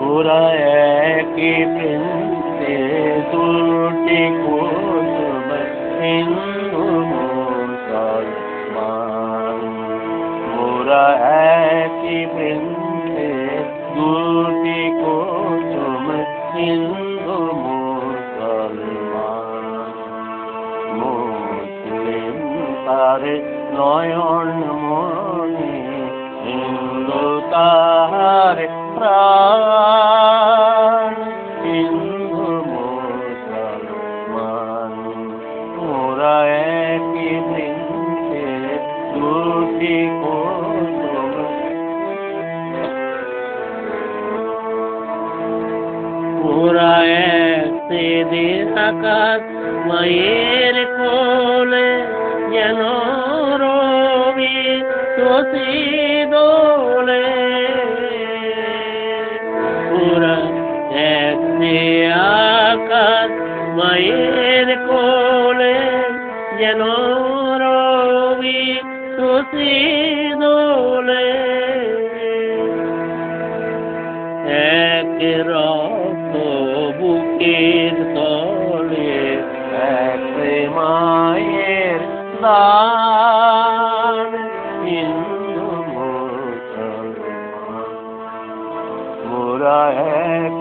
ওরা একই বৃন্তে দুটি কুসুম হিন্দু ওরা একই বৃন্তে দুটি কুসুম হিন্দু মুসলমান। মুসলিম তার নয়ন মনি হিন্দু তার প্রাণ হিন্দু মুসলমান ওরা একই বৃন্তে দুটি সেদিন আকাশ মায়ের কোলে যেন শশী দোলে এক সে আকাশ মায়ের কোলে যেন রবি শশী দোলে এক রক্ত বুকের তলে, এক মায়ের দান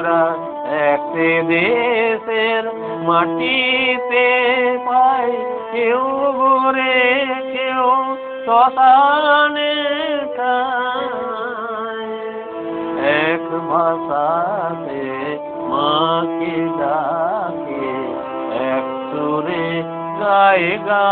পুরা এক দেশের মাটিতে পাই, কেউ ঘুরে কেউ শ্মশানে এক ভাষাতে মাকে ডাকে, এক সুরে গায়ে গা